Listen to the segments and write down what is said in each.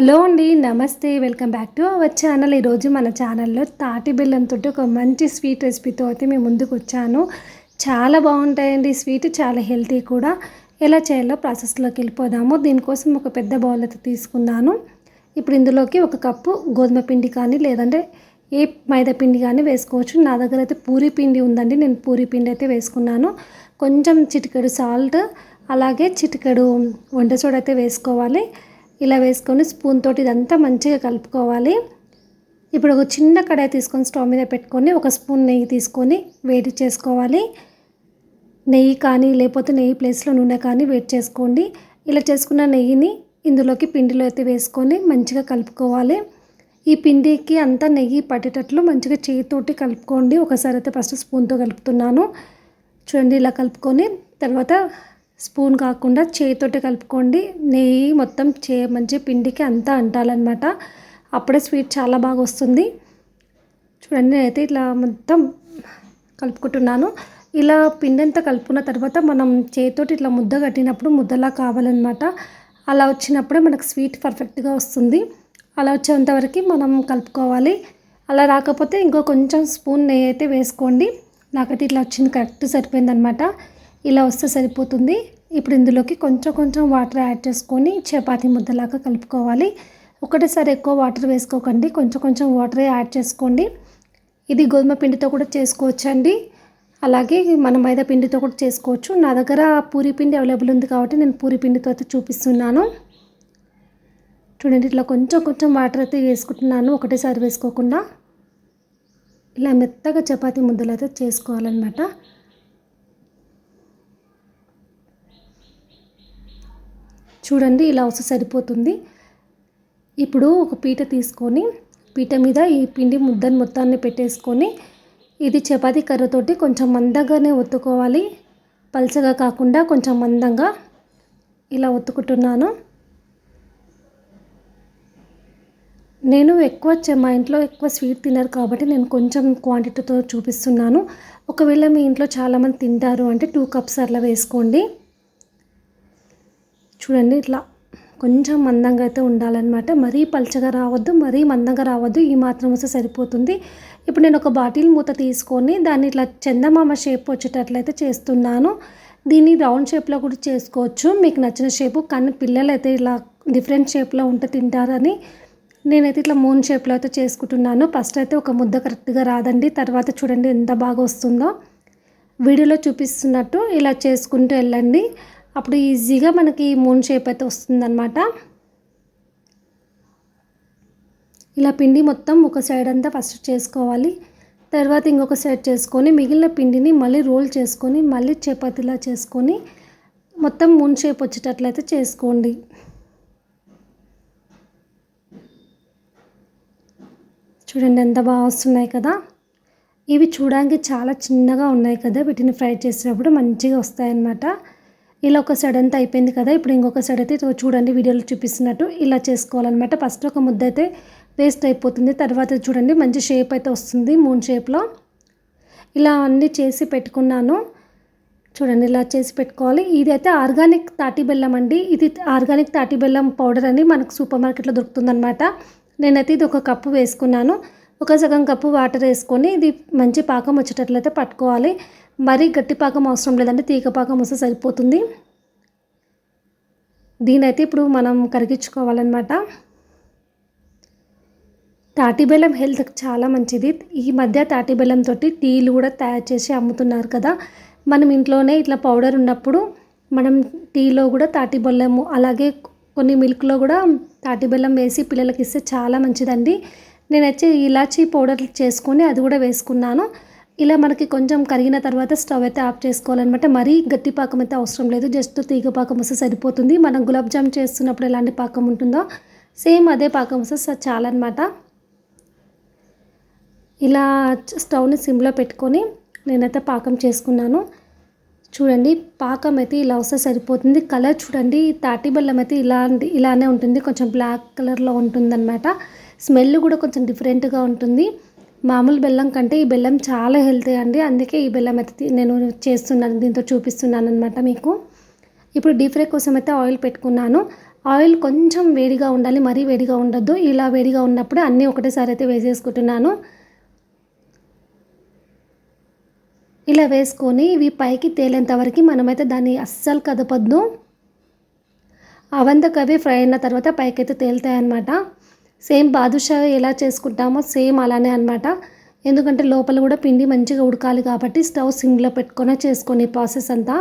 Hello అండి నమస్తే. Welcome back to our channel. ఈరోజు మన ఛానల్లో తాటి బెల్లంతో ఒక మంచి స్వీట్ రెసిపీతో అయితే మేము ముందుకు వచ్చాను. చాలా బాగుంటాయండి స్వీట్ చాలా హెల్తీ కూడా. ఎలా చేయాలో ప్రాసెస్లోకి వెళ్ళిపోదాము. దీనికోసం ఒక పెద్ద బౌల్ అయితే తీసుకున్నాను. ఇప్పుడు ఇందులోకి ఒక కప్పు గోధుమ పిండి కానీ లేదంటే ఏ మైదా పిండి కానీ వేసుకోవచ్చు. నా దగ్గర అయితే పూరి పిండి ఉందండి నేను పూరి పిండి అయితే వేసుకున్నాను. కొంచెం చిటికెడు సాల్ట్ అలాగే చిటికెడు వంట సోడ అయితే వేసుకోవాలి. ఇలా వేసుకొని స్పూన్ తోటి ఇదంతా మంచిగా కలుపుకోవాలి. ఇప్పుడు ఒక చిన్న కడాయి తీసుకొని స్టవ్ మీద పెట్టుకొని ఒక స్పూన్ నెయ్యి తీసుకొని వేడి చేసుకోవాలి. నెయ్యి కానీ లేకపోతే నెయ్యి ప్లేస్లో నూనె కానీ వేడి చేసుకోండి. ఇలా చేసుకున్న నెయ్యిని ఇందులోకి పిండిలో అయితే వేసుకొని మంచిగా కలుపుకోవాలి. ఈ పిండికి అంతా నెయ్యి పట్టేటట్లు మంచిగా చేతితోటి కలుపుకోండి. ఒకసారి అయితే ఫస్ట్ స్పూన్తో కలుపుతున్నాను. చూడండి ఇలా కలుపుకొని తర్వాత స్పూన్ కాకుండా చేతితోటి కలుపుకోండి. నెయ్యి మొత్తం చే మంచి పిండికి అంతా అంటాలన్నమాట. అప్పుడే స్వీట్ చాలా బాగా వస్తుంది. చూడండి నేనైతే ఇట్లా మొత్తం కలుపుకుంటున్నాను. ఇలా పిండి అంతా కలుపుకున్న తర్వాత మనం చేతితోటి ఇట్లా ముద్ద కట్టినప్పుడు ముద్దలా కావాలన్నమాట. అలా వచ్చినప్పుడే మనకు స్వీట్ పర్ఫెక్ట్గా వస్తుంది. అలా వచ్చేంతవరకు మనం కలుపుకోవాలి. అలా రాకపోతే ఇంకో కొంచెం స్పూన్ నెయ్యి అయితే వేసుకోండి. నాకైతే ఇట్లా వచ్చింది కరెక్ట్ సరిపోయిందనమాట ఇలా వస్తే సరిపోతుంది. ఇప్పుడు ఇందులోకి కొంచెం కొంచెం వాటర్ యాడ్ చేసుకొని చపాతీ ముద్దలాగా కలుపుకోవాలి. ఒకటేసారి ఎక్కువ వాటర్ వేసుకోకండి. కొంచెం కొంచెం వాటర్ యాడ్ చేసుకోండి. ఇది గోధుమ పిండితో కూడా చేసుకోవచ్చండి. అలాగే మన మైదా పిండితో కూడా చేసుకోవచ్చు. నా దగ్గర పూరి పిండి అవైలబుల్ ఉంది కాబట్టి నేను పూరి పిండితో అయితే చూపిస్తున్నాను. చూడండి ఇట్లా కొంచెం కొంచెం వాటర్ అయితే వేసుకుంటున్నాను. ఒకటేసారి వేసుకోకుండా ఇలా మెత్తగా చపాతీ ముద్దలు అయితే చేసుకోవాలన్నమాట. చూడండి ఇలా వస్తే సరిపోతుంది. ఇప్పుడు ఒక పీట తీసుకొని పీట మీద ఈ పిండి ముద్దని మొత్తాన్ని పెట్టేసుకొని ఇది చపాతీ కర్రతోటి కొంచెం మందంగానే ఒత్తుకోవాలి. పలచగా కాకుండా కొంచెం మందంగా ఇలా ఒత్తుకుంటున్నాను. నేను ఎక్కువ మా ఇంట్లో ఎక్కువ స్వీట్ తినరు కాబట్టి నేను కొంచెం క్వాంటిటీతో చూపిస్తున్నాను. ఒకవేళ మీ ఇంట్లో చాలామంది తింటారు అంటే టూ కప్స్ అట్లా వేసుకోండి. చూడండి ఇట్లా కొంచెం మందంగా అయితే ఉండాలన్నమాట. మరీ పలచగా రావద్దు మరీ మందంగా రావద్దు ఈ మాత్రం వస్తే సరిపోతుంది. ఇప్పుడు నేను ఒక బాటిల్ మూత తీసుకొని దాన్ని ఇట్లా చందమామ షేప్ వచ్చేటట్లయితే చేస్తున్నాను. దీన్ని రౌండ్ షేప్లో కూడా చేసుకోవచ్చు. మీకు నచ్చిన షేపు కానీ పిల్లలు అయితే ఇలా డిఫరెంట్ షేప్లో ఉంటే తింటారని నేనైతే ఇట్లా మూన్ షేప్లో అయితే చేసుకుంటున్నాను. ఫస్ట్ అయితే ఒక ముద్ద కరెక్ట్గా రాదండి. తర్వాత చూడండి ఎంత బాగా వస్తుందో. వీడియోలో చూపిస్తున్నట్టు ఇలా చేసుకుంటూ వెళ్ళండి. అప్పుడు ఈజీగా మనకి మూన్ షేప్ అయితే వస్తుందన్నమాట. ఇలా పిండి మొత్తం ఒక సైడ్ అంతా ఫస్ట్ చేసుకోవాలి. తర్వాత ఇంకొక సైడ్ చేసుకొని మిగిలిన పిండిని మళ్ళీ రోల్ చేసుకొని మళ్ళీ చపాతీలా చేసుకొని మొత్తం మూన్ షేప్ వచ్చేటట్లయితే చేసుకోండి. చూడండి ఎంత బాగా వస్తున్నాయి కదా. ఇవి చూడడానికి చాలా చిన్నగా ఉన్నాయి కదా. వీటిని ఫ్రై చేసినప్పుడు మంచిగా వస్తాయన్నమాట. ఇలా ఒక సైడ్ అంతా అయిపోయింది కదా ఇప్పుడు ఇంకొక సైడ్ అయితే చూడండి వీడియోలో చూపిస్తున్నట్టు ఇలా చేసుకోవాలన్నమాట. ఫస్ట్ ఒక ముద్ద అయితే వేస్ట్ అయిపోతుంది తర్వాత చూడండి మంచి షేప్ అయితే వస్తుంది మూన్ షేప్లో ఇలా అన్నీ చేసి పెట్టుకున్నాను. చూడండి ఇలా చేసి పెట్టుకోవాలి. ఇది అయితే ఆర్గానిక్ తాటి బెల్లం అండి. ఇది ఆర్గానిక్ తాటి బెల్లం పౌడర్ అని మనకు సూపర్ మార్కెట్లో దొరుకుతుందనమాట నేనైతే ఇది ఒక కప్పు వేసుకున్నాను. ఒక సగం కప్పు వాటర్ వేసుకొని ఇది మంచి పాకం వచ్చేటట్లయితే పట్టుకోవాలి. మరీ గట్టి పాకం అవసరం లేదంటే తీగ పాకం వస్తే సరిపోతుంది. దీనైతే ఇప్పుడు మనం కరిగించుకోవాలన్నమాట. తాటి బెల్లం హెల్త్కి చాలా మంచిది. ఈ మధ్య తాటి బెల్లంతో టీలు కూడా తయారు చేసి అమ్ముతున్నారు కదా. మనం ఇంట్లోనే ఇట్లా పౌడర్ ఉన్నప్పుడు మనం టీలో కూడా తాటి బెల్లము అలాగే కొన్ని మిల్క్లో కూడా తాటి బెల్లం వేసి పిల్లలకి ఇస్తే చాలా మంచిదండి. నేనైతే ఇలాచీ పౌడర్ చేసుకొని అది కూడా వేసుకున్నాను. ఇలా మనకి కొంచెం కరిగిన తర్వాత స్టవ్ అయితే ఆఫ్ చేసుకోవాలన్నమాట. మరీ గట్టి పాకం అయితే అవసరం లేదు. జస్ట్ తీగ పాకం వస్తే సరిపోతుంది. మనం గులాబ్ జామ్ చేస్తున్నప్పుడు ఎలాంటి పాకం ఉంటుందో సేమ్ అదే పాకం వస్తే చాలన్నమాట. ఇలా స్టవ్ని సిమ్లో పెట్టుకొని నేనైతే పాకం చేసుకున్నాను. చూడండి పాకం అయితే ఇలా వస్తే సరిపోతుంది. కలర్ చూడండి తాటి బెల్లం అయితే ఇలాంటి ఇలానే ఉంటుంది. కొంచెం బ్లాక్ కలర్లో ఉంటుందన్నమాట. స్మెల్ కూడా కొంచెం డిఫరెంట్గా ఉంటుంది. మామూలు బెల్లం కంటే ఈ బెల్లం చాలా హెల్తీ అండి. అందుకే ఈ బెల్లం అయితే నేను చేస్తున్నాను దీంతో చూపిస్తున్నాను అనమాట మీకు. ఇప్పుడు డీప్ ఫ్రై కోసం అయితే ఆయిల్ పెట్టుకున్నాను. ఆయిల్ కొంచెం వేడిగా ఉండాలి మరీ వేడిగా ఉండొద్దు. ఇలా వేడిగా ఉన్నప్పుడు అన్నీ ఒకటేసారి అయితే వేసేసుకుంటున్నాను. ఇలా వేసుకొని ఇవి పైకి తేలేంత వరకు మనమైతే దాన్ని అస్సలు కదపద్దు. అవంతకవి ఫ్రై అయిన తర్వాత పైకి అయితే తేలుతాయి అన్నమాట సేమ్ బాదుషా ఎలా చేసుకుంటామో సేమ్ అలానే అనమాట ఎందుకంటే లోపల కూడా పిండి మంచిగా ఉడకాలి కాబట్టి స్టవ్ సిమ్లో పెట్టుకొని చేసుకునే ప్రాసెస్ అంతా.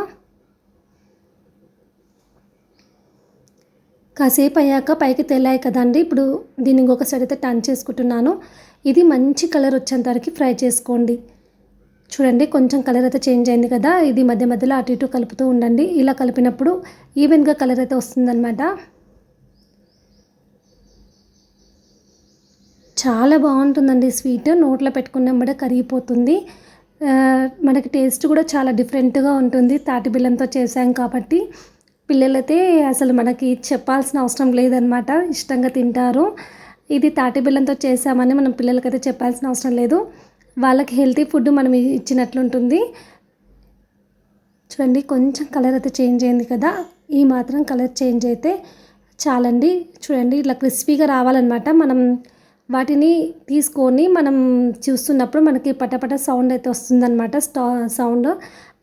కాసేపు అయ్యాక పైకి తెల్లాయి కదండి. ఇప్పుడు దీన్ని ఇంకొక సైడ్ అయితే టర్న్ చేసుకుంటున్నాను. ఇది మంచి కలర్ వచ్చేంత వరకు ఫ్రై చేసుకోండి. చూడండి కొంచెం కలర్ అయితే చేంజ్ అయింది కదా. ఇది మధ్య మధ్యలో అటు ఇటు కలుపుతూ ఉండండి. ఇలా కలిపినప్పుడు ఈవెన్గా కలర్ అయితే వస్తుందన్నమాట. చాలా బాగుంటుందండి స్వీట్. నోట్లో పెట్టుకున్నాం కూడా కరిగిపోతుంది. మనకి టేస్ట్ కూడా చాలా డిఫరెంట్గా ఉంటుంది. తాటి బిల్లంతో చేసాం కాబట్టి పిల్లలైతే అసలు మనకి చెప్పాల్సిన అవసరం లేదనమాట ఇష్టంగా తింటారు. ఇది తాటి బిల్లంతో చేసామని మనం పిల్లలకైతే చెప్పాల్సిన అవసరం లేదు. వాళ్ళకి హెల్తీ ఫుడ్ మనం ఇచ్చినట్లుంటుంది. చూడండి కొంచెం కలర్ అయితే చేంజ్ అయింది కదా. ఈ మాత్రం కలర్ చేంజ్ అయితే చాలండి. చూడండి ఇట్లా క్రిస్పీగా రావాలన్నమాట. మనం వాటిని తీసుకొని మనం చూస్తున్నప్పుడు మనకి పటపట సౌండ్ అయితే వస్తుందన్నమాట. స్టా సౌండ్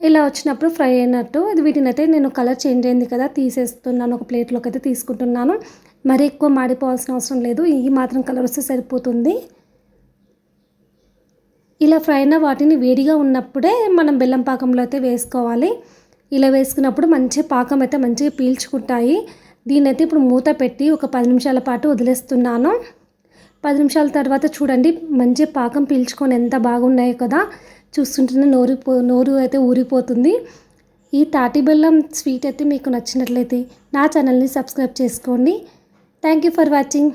ఇలా వచ్చినప్పుడు ఫ్రై అయినట్టు ఇది వీటిని అయితే నేను కలర్ చేంజ్ అయింది కదా తీసేస్తున్నాను ఒక ప్లేట్లోకి అయితే తీసుకుంటున్నాను. మరి ఎక్కువ మాడిపోవాల్సిన అవసరం లేదు ఈ మాత్రం కలర్ వస్తే సరిపోతుంది. ఇలా ఫ్రై అయిన వాటిని వేడిగా ఉన్నప్పుడే మనం బెల్లం పాకంలో అయితే వేసుకోవాలి. ఇలా వేసుకున్నప్పుడు మంచి పాకం అయితే మంచిగా పీల్చుకుంటాయి. దీన్నైతే అయితే ఇప్పుడు మూత పెట్టి ఒక పది నిమిషాల పాటు వదిలేస్తున్నాను. పది నిమిషాల తర్వాత చూడండి మంచి పాకం పీల్చుకొని ఎంత బాగున్నాయో కదా. చూస్తుంటేనే నోరు నోరు అయితే ఊరిపోతుంది. ఈ తాటి బెల్లం స్వీట్ అయితే మీకు నచ్చినట్లయితే నా ఛానల్ని సబ్స్క్రైబ్ చేసుకోండి. Thank you for watching